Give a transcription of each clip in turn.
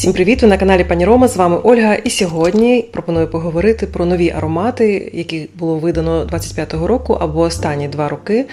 Всім привіт! Ви на каналі Пані Рома. З вами Ольга. І сьогодні пропоную поговорити про нові аромати, які було видано 25-го року або останні два роки.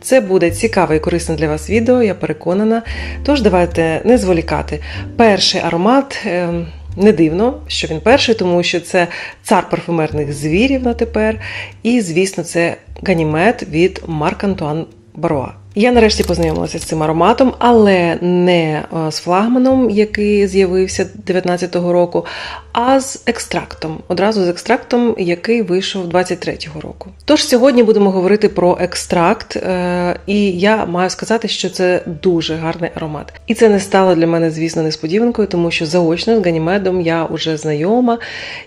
Це буде цікаве і корисне для вас відео, я переконана. Тож давайте не зволікати. Перший аромат. ем, Не дивно, що він перший, тому що це цар парфумерних звірів на тепер. І, звісно, це ганімет від Марк Антуан Баруа. Я нарешті познайомилася з цим ароматом, але не е, з флагманом, який з'явився 19-го року, а з екстрактом. Одразу з екстрактом, який вийшов 23-го року. Тож сьогодні будемо говорити про екстракт, е, і я маю сказати, що це дуже гарний аромат. І це не стало для мене, звісно, несподіванкою, тому що заочно з ганімедом я вже знайома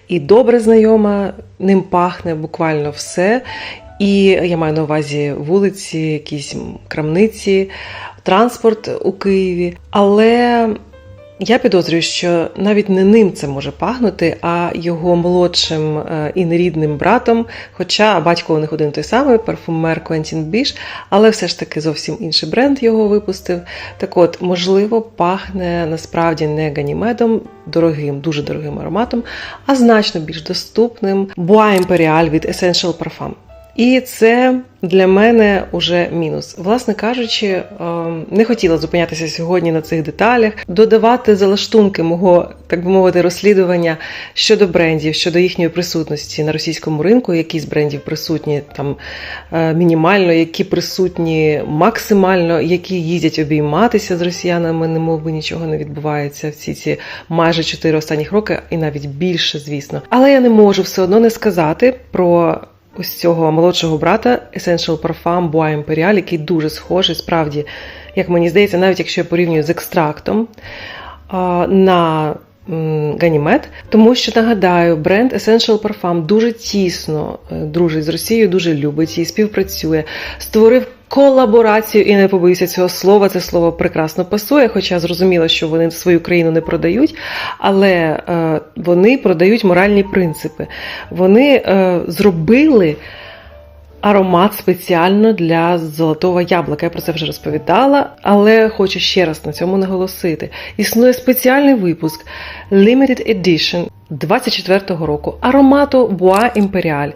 і добре знайома. Ним пахне буквально все. І я маю на увазі вулиці, якісь крамниці, транспорт у Києві. Але я підозрюю, що навіть не ним це може пахнути, а його молодшим е, і нерідним братом. Хоча батько у них один той самий, парфумер Квентін Біш, але все ж таки зовсім інший бренд його випустив. Так от, можливо, пахне насправді не ганімедом, дорогим, дуже дорогим ароматом, а значно більш доступним Bois Imperial від Essential Parfum. І це для мене уже мінус. Власне кажучи, ем, не хотіла зупинятися сьогодні на цих деталях, додавати залаштунки мого, так би мовити, розслідування щодо брендів, щодо їхньої присутності на російському ринку, які з брендів присутні там е, мінімально, які присутні максимально, які їздять обійматися з росіянами, немов би нічого не відбувається в ці ці майже 4 останніх роки, і навіть більше, звісно. Але я не можу все одно не сказати про ось цього молодшого брата Essential Parfum Bois Imperial, який дуже схожий, справді, як мені здається, навіть якщо я порівнюю з екстрактом на Ганімед, тому що нагадаю, бренд Essential Parfum дуже тісно е, дружить з Росією, дуже любить її, співпрацює, створив колаборацію, і не побоюся цього слова. Це слово прекрасно пасує, хоча зрозуміло, що вони свою країну не продають, але е, вони продають моральні принципи. Вони е, зробили. Аромат спеціально для золотого яблука. Я про це вже розповідала, але хочу ще раз на цьому наголосити. Існує спеціальний випуск Limited Edition 24-го року аромату Bois Imperial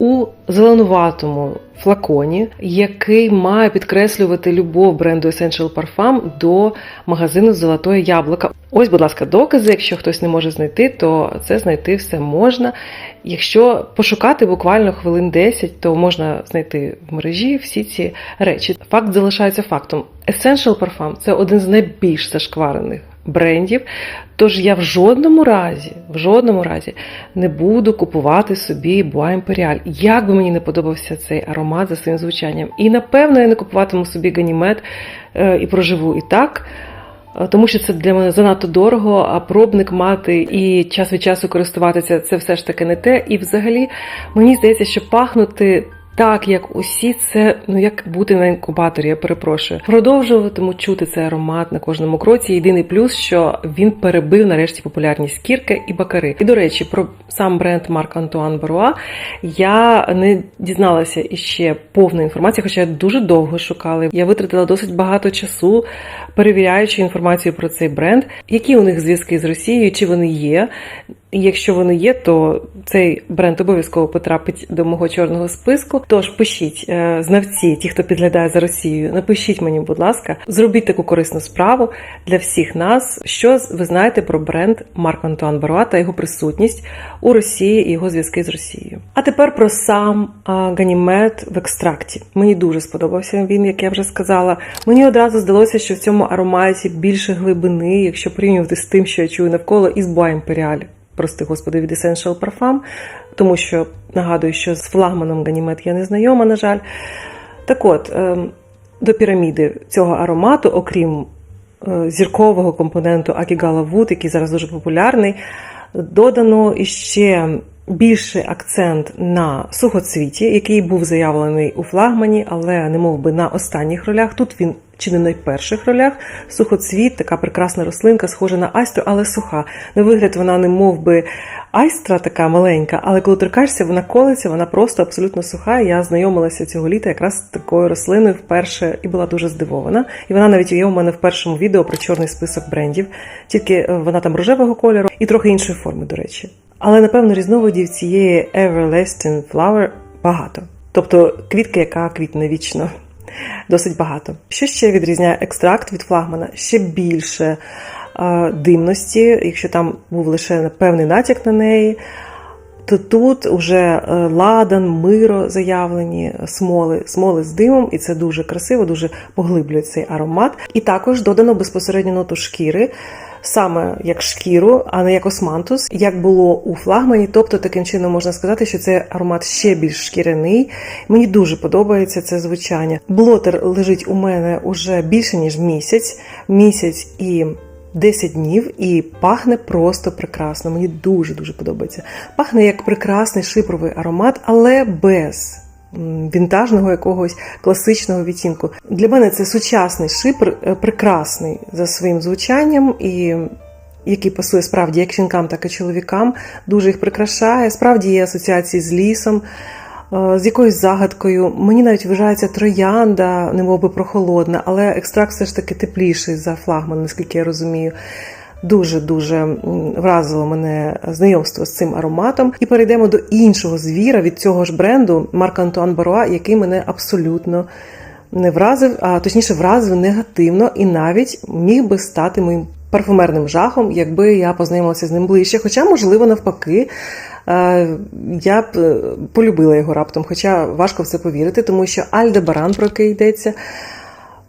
у зеленуватому флаконі, який має підкреслювати любов бренду Essential Parfum до магазину Золотое яблуко. Ось, будь ласка, докази. Якщо хтось не може знайти, то це знайти все можна. Якщо пошукати буквально хвилин 10, то можна знайти в мережі всі ці речі. Факт залишається фактом. Essential Parfum – це один з найбільш зашкварених брендів. Тож я в жодному разі, в жодному разі не буду купувати собі Bois Imperial. Як би мені не подобався цей аромат за своїм звучанням. І напевно я не купуватиму собі ганімет і проживу і так. е, Тому що це для мене занадто дорого, а пробник мати і час від часу користуватися це все ж таки не те. І взагалі мені здається, що пахнути так, як усі, це ну як бути на інкубаторі, я перепрошую. Продовжуватиму чути цей аромат на кожному кроці. Єдиний плюс, що він перебив нарешті популярність кірки і бакари. І до речі, про сам бренд Марк Антуан Баруа я не дізналася іще повної інформації, хоча я дуже довго шукала. Я витратила досить багато часу, перевіряючи інформацію про цей бренд, які у них зв'язки з Росією, чи вони є. Якщо вони є, то цей бренд обов'язково потрапить до мого чорного списку. Тож пишіть е, знавці, ті, хто підглядає за Росією, напишіть мені, будь ласка, зробіть таку корисну справу для всіх нас. Що ви знаєте про бренд Марк Антуан Баруа та його присутність у Росії і його зв'язки з Росією. А тепер про сам а, ганімет в екстракті. Мені дуже сподобався він, як я вже сказала. Мені одразу здалося, що в цьому ароматі більше глибини, якщо порівнювати з тим, що я чую навколо, із Bois Imperial прости господи, від Essential Parfum, тому що нагадую, що з флагманом Ганімет я не знайома, на жаль. Так от, ем, до піраміди цього аромату, окрім е, зіркового компоненту Акігала Вуд, який зараз дуже популярний, додано іще більший акцент на сухоцвіті, який був заявлений у флагмані, але не мов би на останніх ролях. Тут він чи не на перших ролях. Сухоцвіт, така прекрасна рослинка, схожа на айстру, але суха. На вигляд вона не мов би айстра така маленька, але коли торкаєшся, вона колиться, вона просто абсолютно суха. Я знайомилася цього літа якраз з такою рослиною вперше і була дуже здивована. І вона навіть є у мене в першому відео про чорний список брендів, тільки е, вона там рожевого кольору і трохи іншої форми, до речі. Але напевно різновидів цієї Everlasting Flower багато. Тобто квітка, яка квітне вічно. Досить багато. Що ще відрізняє екстракт від флагмана? Ще більше е, димності, якщо там був лише певний натяк на неї, то тут вже е, ладан, миро заявлені, смоли, смоли з димом, і це дуже красиво, дуже поглиблює цей аромат. І також додано безпосередньо ноту шкіри. Саме як шкіру, а не як османтус, як було у флагмані. Тобто, таким чином можна сказати, що цей аромат ще більш шкіряний. Мені дуже подобається це звучання. Блотер лежить у мене уже більше ніж місяць, місяць і 10 днів, і пахне просто прекрасно. Мені дуже дуже подобається. Пахне як прекрасний шипровий аромат, але без вінтажного якогось класичного відтінку. Для мене це сучасний шипр, е, прекрасний за своїм звучанням і. Який пасує справді як жінкам, так і чоловікам, дуже їх прикрашає. Справді є асоціації з лісом, е, з якоюсь загадкою. Мені навіть вважається троянда, немов би прохолодна, але екстракт все ж таки тепліший за флагман, наскільки я розумію. Дуже-дуже вразило мене знайомство з цим ароматом. І перейдемо до іншого звіра від цього ж бренду Марк Антуан Баруа, який мене абсолютно не вразив, а точніше вразив негативно і навіть міг би стати моїм парфумерним жахом, якби я познайомилася з ним ближче. Хоча, можливо, навпаки. Е, я б е, полюбила його раптом, хоча важко в це повірити, тому що Альдебаран, про який йдеться,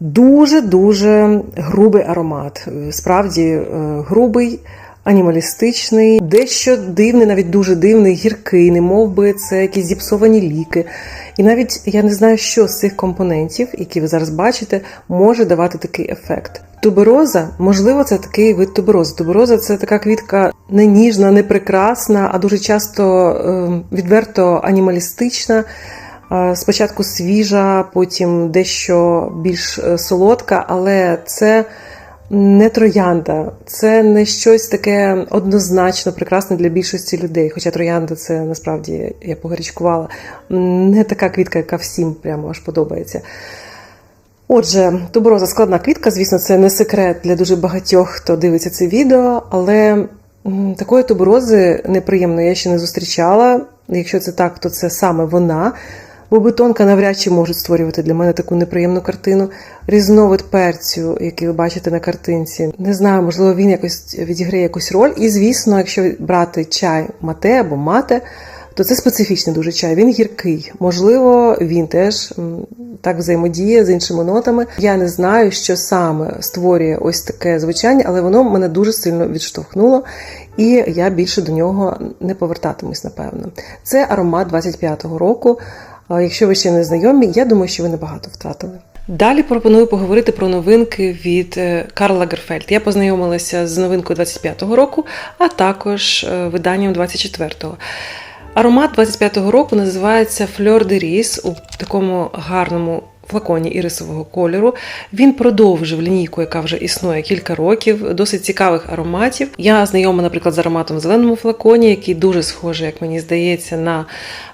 Дуже-дуже грубий аромат. Справді е, грубий, анімалістичний, дещо дивний, навіть дуже дивний, гіркий, не би це якісь зіпсовані ліки. І навіть я не знаю, що з цих компонентів, які ви зараз бачите, може давати такий ефект. Тубероза, можливо, це такий вид туберози. Тубероза це така квітка не ніжна, не прекрасна, а дуже часто е, відверто анімалістична. Спочатку свіжа, потім дещо більш е, солодка, але це не троянда, це не щось таке однозначно прекрасне для більшості людей. Хоча троянда це насправді я погарячкувала, не така квітка, яка всім прямо аж подобається. Отже, тубероза складна квітка, звісно, це не секрет для дуже багатьох, хто дивиться це відео, але такої туберози неприємної я ще не зустрічала. Якщо це так, то це саме вона. Бобетонка навряд чи можуть створювати для мене таку неприємну картину. Різновид перцю, який ви бачите на картинці. Не знаю, можливо, він якось відіграє якусь роль. І, звісно, якщо брати чай мате або мате, то це специфічний дуже чай. Він гіркий. Можливо, він теж так взаємодіє з іншими нотами. Я не знаю, що саме створює ось таке звучання, але воно мене дуже сильно відштовхнуло, і я більше до нього не повертатимусь, напевно. Це аромат 25-го року. Якщо ви ще не знайомі, я думаю, що ви небагато втратили. Далі пропоную поговорити про новинки від е, Карла Лагерфельд. Я познайомилася з новинкою 25-го року, а також е, виданням 24-го. Аромат 25-го року називається Fleur de Ris у такому гарному флаконі ірисового кольору. Він продовжив лінійку, яка вже існує кілька років, досить цікавих ароматів. Я знайома, наприклад, з ароматом в зеленому флаконі, який дуже схожий, як мені здається, на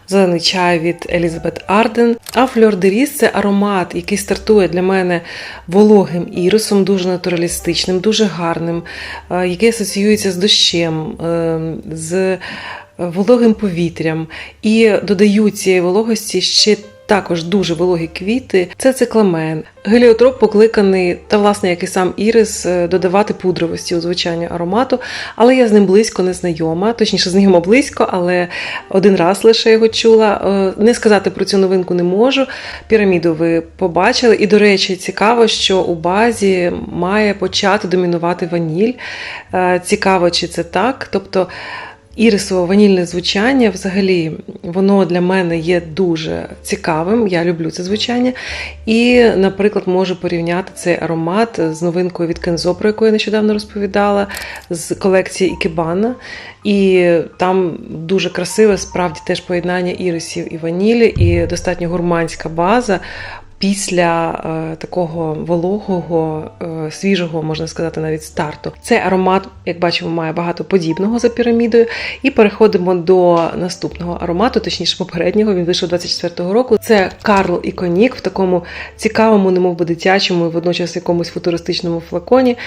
зелений чай від Елізабет Арден. А Фльор де Ріс це аромат, який стартує для мене вологим ірисом, дуже натуралістичним, дуже гарним, е, який асоціюється з дощем, е, з вологим повітрям. І додаю цієї вологості ще також дуже вологі квіти. Це цикламен. Геліотроп покликаний, та, власне, як і сам Ірис, е, додавати пудровості у звучанні аромату, але я з ним близько не знайома, точніше, знайома близько, але один раз лише його чула. Е, не сказати про цю новинку не можу. Піраміду ви побачили. І, до речі, цікаво, що у базі має почати домінувати ваніль. Е, цікаво, чи це так. Тобто ірисово-ванільне звучання. Взагалі, воно для мене є дуже цікавим. Я люблю це звучання. І, наприклад, можу порівняти цей аромат з новинкою від Кензо, про яку я нещодавно розповідала, з колекції Ікебана. І там дуже красиве, справді теж поєднання ірисів і ванілі, і достатньо гурманська база після е, такого вологого, е, свіжого, можна сказати, навіть старту. Цей аромат, як бачимо, має багато подібного за пірамідою. І переходимо до наступного аромату, точніше попереднього. Він вийшов 24-го року. Це Карл і Конік в такому цікавому, немовби дитячому, і водночас якомусь футуристичному флаконі.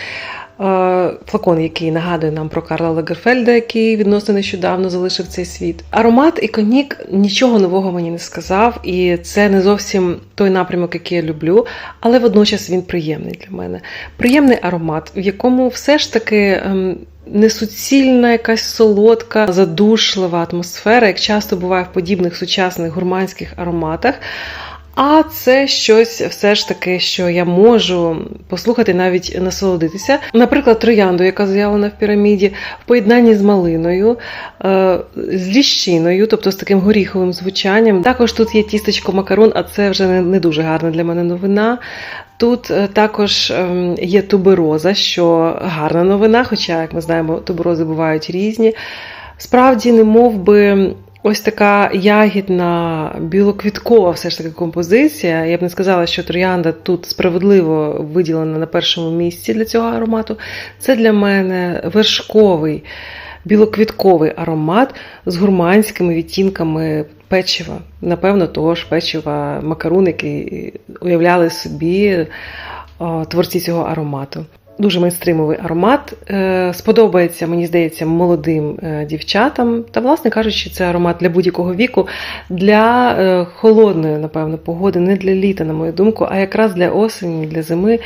Е, флакон, який нагадує нам про Карла Лагерфельда, який відносно нещодавно залишив цей світ. Аромат і конік нічого нового мені не сказав, і це не зовсім той напрямок, який я люблю, але водночас він приємний для мене. Приємний аромат, в якому все ж таки. Ем, несуцільна, якась солодка, задушлива атмосфера, як часто буває в подібних сучасних гурманських ароматах. А це щось все ж таки, що я можу послухати, навіть насолодитися. Наприклад, троянду, яка заявлена в піраміді, в поєднанні з малиною, е, з ліщиною, тобто з таким горіховим звучанням. Також тут є тістечко макарон, а це вже не дуже гарна для мене новина. Тут е, також ем, є тубероза, що гарна новина, хоча, як ми знаємо, туберози бувають різні. Справді, не мов би Ось така ягідна білоквіткова все ж таки композиція. Я б не сказала, що троянда тут справедливо виділена на першому місці для цього аромату. Це для мене вершковий білоквітковий аромат з гурманськими відтінками печива. Напевно, того ж печива макарун, який уявляли собі творці цього аромату дуже мейнстримовий аромат. Е, сподобається, мені здається, молодим е, дівчатам. Та, власне кажучи, це аромат для будь-якого віку, для е, холодної, напевно, погоди, не для літа, на мою думку, а якраз для осені, для зими,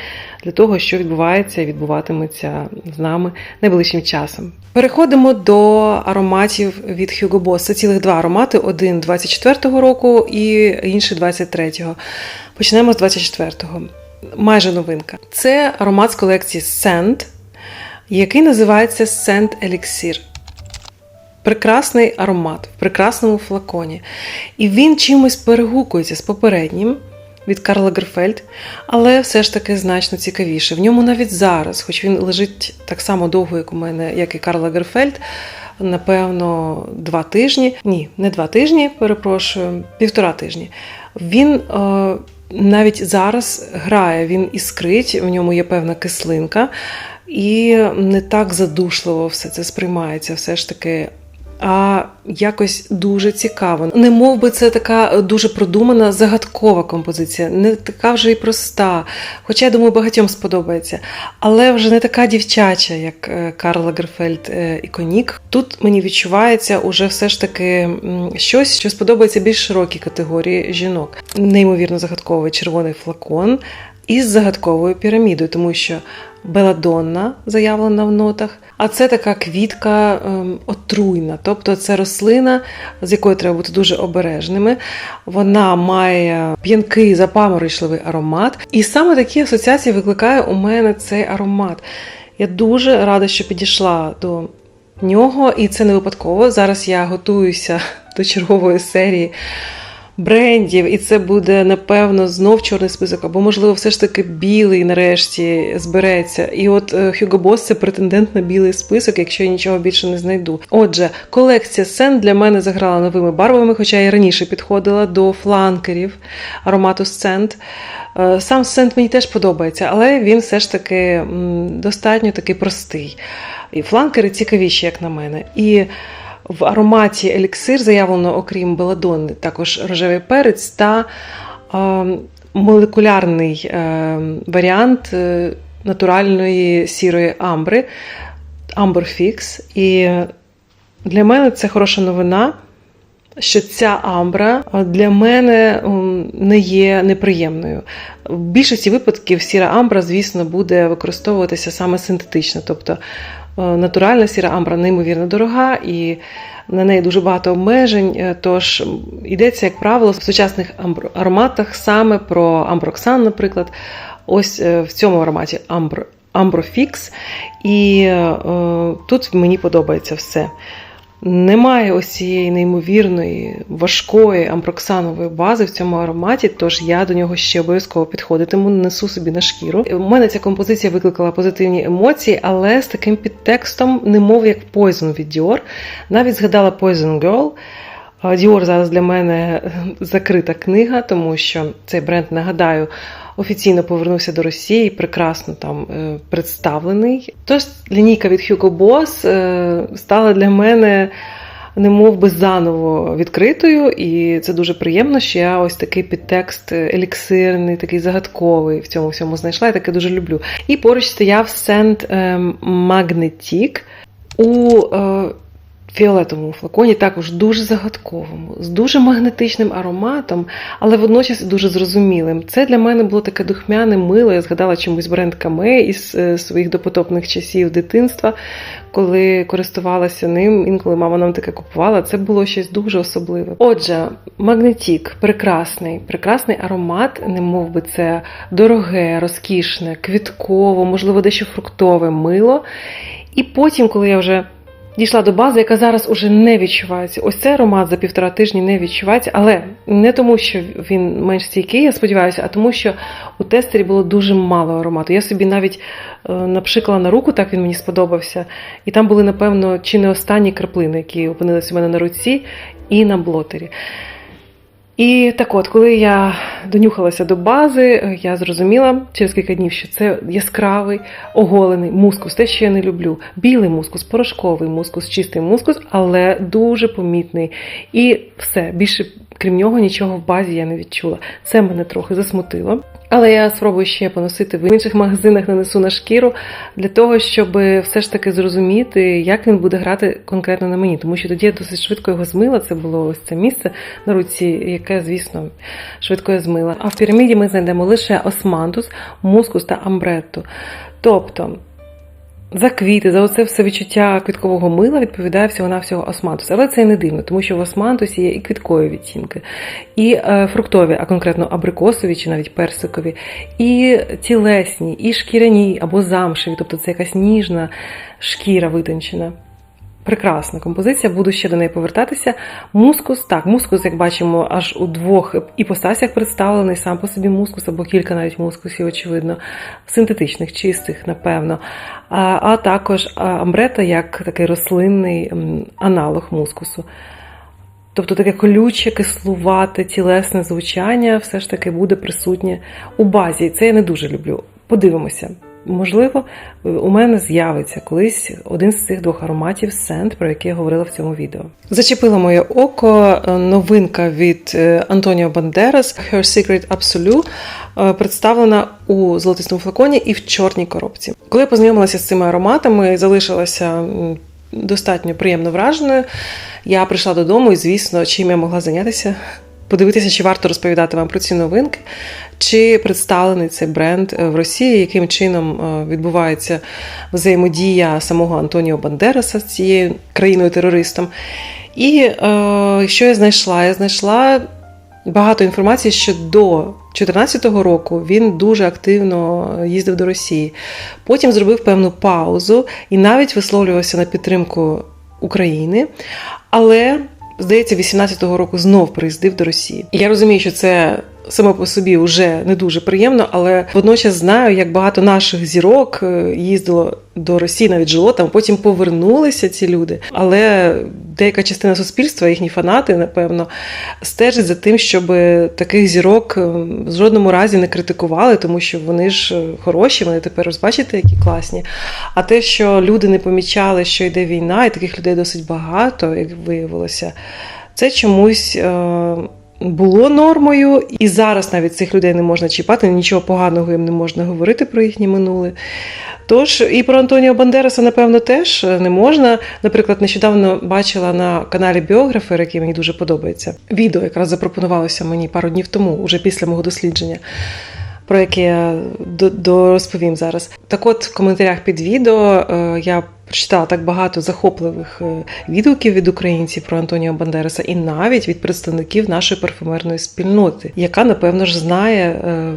для того, що відбувається і відбуватиметься з нами найближчим часом. Переходимо до ароматів від Hugo Boss. Це цілих два аромати: один 24-го року і інший 23-го. Почнемо з 24-го майже новинка. Це аромат з колекції Scent, який називається Scent Elixir. Прекрасний аромат в прекрасному флаконі. І він чимось перегукується з попереднім від Карла Герфельд, але все ж таки значно цікавіше. В ньому навіть зараз, хоч він лежить так само довго, як у мене, як і Карла Герфельд, напевно, два тижні. Ні, не два тижні, перепрошую, півтора тижні. Він. Е, навіть зараз грає, він іскрить, в ньому є певна кислинка, і не так задушливо все це сприймається, все ж таки. А якось дуже цікаво. Не мов би це така дуже продумана, загадкова композиція, не така вже і проста. Хоча, я думаю, багатьом сподобається. Але вже не така дівчача, як е, Карла Герфельд е, і Конік. Тут мені відчувається уже все ж таки щось, що сподобається більш широкій категорії жінок. Неймовірно загадковий червоний флакон із загадковою пірамідою, тому що Беладонна заявлена в нотах. А це така квітка ем, отруйна, тобто це рослина, з якою треба бути дуже обережними. Вона має п'янкий запаморочливий аромат. І саме такі асоціації викликає у мене цей аромат. Я дуже рада, що підійшла до нього, і це не випадково. Зараз я готуюся до чергової серії брендів, і це буде, напевно, знов чорний список, або, можливо, все ж таки білий нарешті збереться. І от е, Hugo Boss це претендент на білий список, якщо я нічого більше не знайду. Отже, колекція Сен для мене заграла новими барвами, хоча я раніше підходила до фланкерів аромату Сент. Сам Сент мені теж подобається, але він все ж таки достатньо такий простий. І фланкери цікавіші, як на мене. І в ароматі еліксир заявлено, окрім беладонни, також рожевий перець та е, молекулярний е, варіант е, натуральної сірої амбри Fix. І для мене це хороша новина. Що ця амбра для мене не є неприємною. В більшості випадків сіра амбра, звісно, буде використовуватися саме синтетично, тобто натуральна сіра амбра неймовірно дорога і на неї дуже багато обмежень. Е, тож йдеться, як правило, в сучасних ароматах саме про амброксан, наприклад. Ось е, в цьому ароматі Амброфікс. І е, тут мені подобається все. Немає ось цієї неймовірної важкої ампроксанової бази в цьому ароматі, тож я до нього ще обов'язково підходитиму, несу собі на шкіру. У мене ця композиція викликала позитивні емоції, але з таким підтекстом, немов як Poison від Dior. Навіть згадала Poison Girl. Dior зараз для мене закрита книга, тому що цей бренд, нагадаю, офіційно повернувся до Росії, прекрасно там е, представлений. Тож лінійка від Hugo Boss е, стала для мене. Немов би заново відкритою, і це дуже приємно, що я ось такий підтекст еліксирний, такий загадковий в цьому всьому знайшла. Я таке дуже люблю. І поруч стояв сент Magnetic у е, фіолетовому флаконі, також дуже загадковому, з дуже магнетичним ароматом, але водночас дуже зрозумілим. Це для мене було таке духмяне мило. Я згадала чомусь бренд Каме із е, своїх допотопних часів дитинства, коли користувалася ним, інколи мама нам таке купувала. Це було щось дуже особливе. Отже, магнетік прекрасний, прекрасний аромат, не мов би це дороге, розкішне, квітково, можливо, дещо фруктове мило. І потім, коли я вже дійшла до бази, яка зараз уже не відчувається. Ось цей аромат за півтора тижні не відчувається, але не тому, що він менш стійкий, я сподіваюся, а тому, що у тестері було дуже мало аромату. Я собі навіть е, напшикала на руку, так він мені сподобався. І там були, напевно, чи не останні краплини, які опинилися у мене на руці і на блотері. І так от, коли я донюхалася до бази, я зрозуміла через кілька днів, що це яскравий оголений мускус, те, що я не люблю. Білий мускус, порошковий мускус, чистий мускус, але дуже помітний. І все, більше крім нього, нічого в базі я не відчула. Це мене трохи засмутило. Але я спробую ще поносити в інших магазинах, нанесу на шкіру для того, щоб все ж таки зрозуміти, як він буде грати конкретно на мені. Тому що тоді я досить швидко його змила. Це було ось це місце на руці, яке, звісно, швидко я змила. А в піраміді ми знайдемо лише османтус, мускус та амбретто. Тобто. За квіти, за оце все відчуття квіткового мила відповідає всього-навсього османтус. Але це не дивно, тому що в османтусі є і квіткові відтінки, і е, фруктові, а конкретно абрикосові чи навіть персикові, і тілесні, і шкіряні або замшеві, тобто це якась ніжна шкіра витончена. Прекрасна композиція, буду ще до неї повертатися. Мускус, так, мускус, як бачимо, аж у двох іпостасях представлений, сам по собі мускус, або кілька навіть мускусів, очевидно, синтетичних, чистих, напевно. А, а також амбрета як такий рослинний аналог мускусу. Тобто таке колюче, кислувате, тілесне звучання все ж таки буде присутнє у базі. Це я не дуже люблю. Подивимося. Можливо, у мене з'явиться колись один з цих двох ароматів сент, про який я говорила в цьому відео. Зачепило моє око новинка від Антоніо Бандерас Her Secret Absolute, представлена у золотистому флаконі і в чорній коробці. Коли я познайомилася з цими ароматами, залишилася достатньо приємно враженою. Я прийшла додому і, звісно, чим я могла зайнятися. Подивитися, чи варто розповідати вам про ці новинки, чи представлений цей бренд в Росії, яким чином відбувається взаємодія самого Антоніо Бандераса з цією країною-терористом. І е, що я знайшла? Я знайшла багато інформації, що до 2014 року він дуже активно їздив до Росії. Потім зробив певну паузу і навіть висловлювався на підтримку України. Але здається, 18-го року знов приїздив до Росії. І я розумію, що це само по собі вже не дуже приємно, але водночас знаю, як багато наших зірок е, їздило до Росії, навіть жило там, потім повернулися ці люди. Але деяка частина суспільства, їхні фанати, напевно, стежить за тим, щоб таких зірок е, в жодному разі не критикували, тому що вони ж е, хороші, вони тепер розбачите, які класні. А те, що люди не помічали, що йде війна, і таких людей досить багато, як виявилося, це чомусь було нормою, і зараз навіть цих людей не можна чіпати, нічого поганого їм не можна говорити про їхнє минуле. Тож і про Антоніо Бандераса, напевно, теж не можна. Наприклад, нещодавно бачила на каналі Біографер, який мені дуже подобається. Відео якраз запропонувалося мені пару днів тому, уже після мого дослідження. Про яке я розповім зараз. Так от в коментарях під відео е, я прочитала так багато захопливих е, відгуків від українців про Антоніо Бандераса, і навіть від представників нашої парфумерної спільноти, яка, напевно ж, знає е,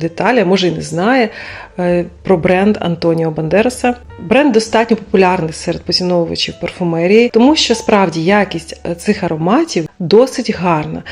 деталі, може і не знає е, про бренд Антоніо Бандераса. Бренд достатньо популярний серед поціновувачів парфумерії, тому що справді якість цих ароматів досить гарна.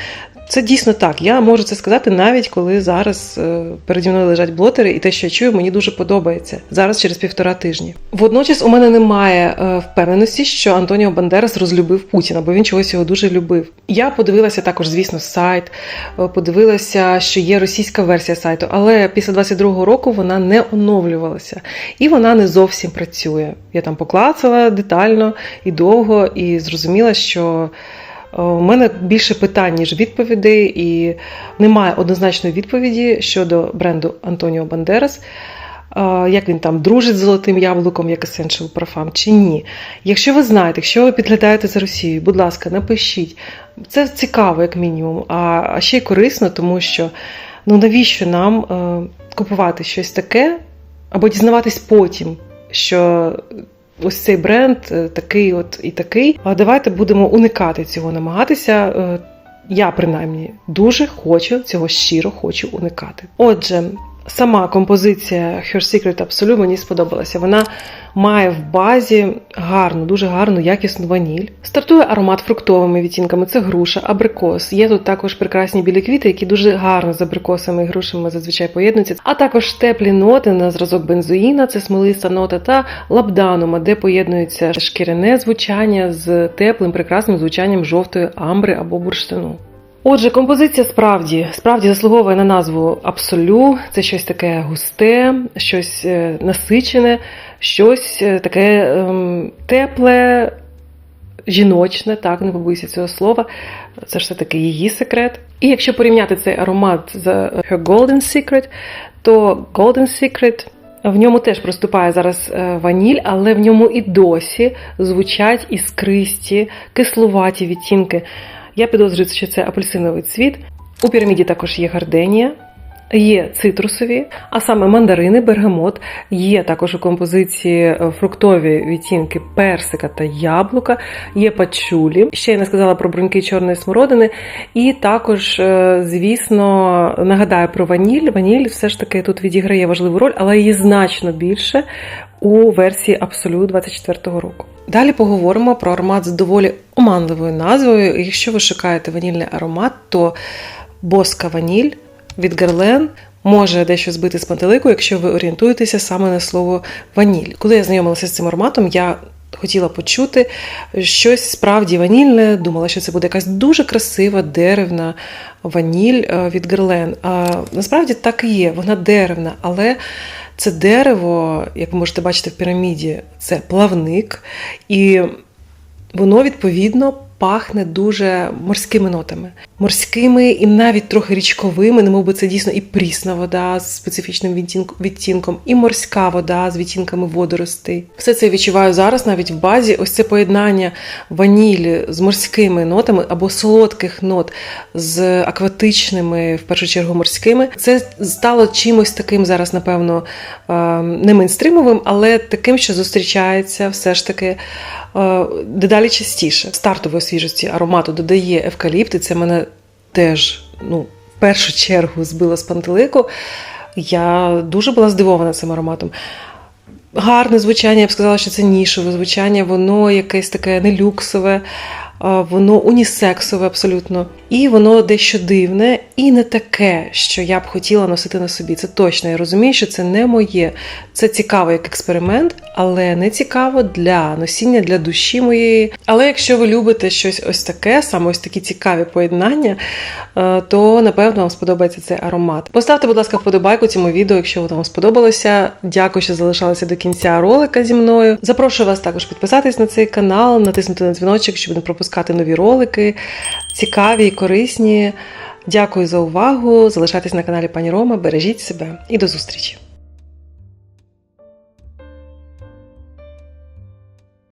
Це дійсно так. Я можу це сказати навіть коли зараз переді мною лежать блотери, і те, що я чую, мені дуже подобається зараз через півтора тижні. Водночас у мене немає е, впевненості, що Антоніо Бандерас розлюбив Путіна, бо він чогось його дуже любив. Я подивилася також, звісно, сайт, е, подивилася, що є російська версія сайту, але після 22-го року вона не оновлювалася і вона не зовсім працює. Я там поклацала детально і довго, і зрозуміла, що. Е, У мене більше питань, ніж відповідей, і немає однозначної відповіді щодо бренду Антоніо Бандерас. Як він там дружить з золотим яблуком, як Essential Parfum, чи ні. Якщо ви знаєте, якщо ви підглядаєте за Росією, будь ласка, напишіть. Це цікаво, як мінімум, а а ще й корисно, тому що ну навіщо нам е, купувати щось таке, або дізнаватись потім, що ось цей бренд е, такий от і такий. А давайте будемо уникати цього, намагатися. Е, Я принаймні дуже хочу цього щиро хочу уникати. Отже, сама композиція Her Secret Absolute мені сподобалася. Вона має в базі гарну, дуже гарну, якісну ваніль. Стартує аромат фруктовими відтінками. Це груша, абрикос. Є тут також прекрасні білі квіти, які дуже гарно з абрикосами і грушами зазвичай поєднуються. А також теплі ноти на зразок бензоїна, це смолиста нота та лабданума, де поєднується шкіряне звучання з теплим, прекрасним звучанням жовтої амбри або бурштину. Отже, композиція справді справді заслуговує на назву Абсолю. Це щось таке густе, щось е, насичене, щось е, таке ем, тепле, жіночне, так, не побоюся цього слова. Це ж все-таки її секрет. І якщо порівняти цей аромат з Her Golden Secret, то Golden Secret в ньому теж проступає зараз е, ваніль, але в ньому і досі звучать іскристі, кислуваті відтінки. Я підозрюю, що це апельсиновий цвіт. У піраміді також є гарденія, є цитрусові, а саме мандарини, бергамот, є також у композиції е, фруктові відтінки персика та яблука, є пачулі. Ще я не сказала про бруньки чорної смородини. І також, е, звісно, нагадаю про ваніль. Ваніль все ж таки тут відіграє важливу роль, але її значно більше у версії Absolute 24 року. Далі поговоримо про аромат з доволі оманливою назвою. Якщо ви шукаєте ванільний аромат, то боска ваніль від Guerlain може дещо збити з пантелику, якщо ви орієнтуєтеся саме на слово ваніль. Коли я знайомилася з цим ароматом, я хотіла почути щось справді ванільне, думала, що це буде якась дуже красива деревна ваніль е, від Guerlain. А насправді так і є, вона деревна, але це дерево, як ви можете бачити в піраміді, це плавник, і воно відповідно пахне дуже морськими нотами. Морськими і навіть трохи річковими, немов би це дійсно і прісна вода з специфічним відтінком, і морська вода з відтінками водоростей. Все це я відчуваю зараз навіть в базі. Ось це поєднання ванілі з морськими нотами або солодких нот з акватичними, в першу чергу, морськими. Це стало чимось таким зараз, напевно, е, не мейнстримовим, але таким, що зустрічається все ж таки е, дедалі частіше. Стартової свіжості аромату додає евкаліпт, і це мене теж ну, в першу чергу збило з пантелику. Я дуже була здивована цим ароматом. Гарне звучання, я б сказала, що це нішове звучання, воно якесь таке не люксове, а, воно унісексове абсолютно. І воно дещо дивне і не таке, що я б хотіла носити на собі. Це точно. Я розумію, що це не моє. Це цікаво як експеримент, але не цікаво для носіння, для душі моєї. Але якщо ви любите щось ось таке, саме ось такі цікаві поєднання, е, то напевно вам сподобається цей аромат. Поставте, будь ласка, вподобайку цьому відео, якщо воно вам сподобалося. Дякую, що залишалися до кінця ролика зі мною. Запрошую вас також підписатись на цей канал, натиснути на дзвіночок, щоб не пропускати нові ролики, цікаві і корисні. Дякую за увагу. Залишайтесь на каналі Пані Рома. Бережіть себе і до зустрічі!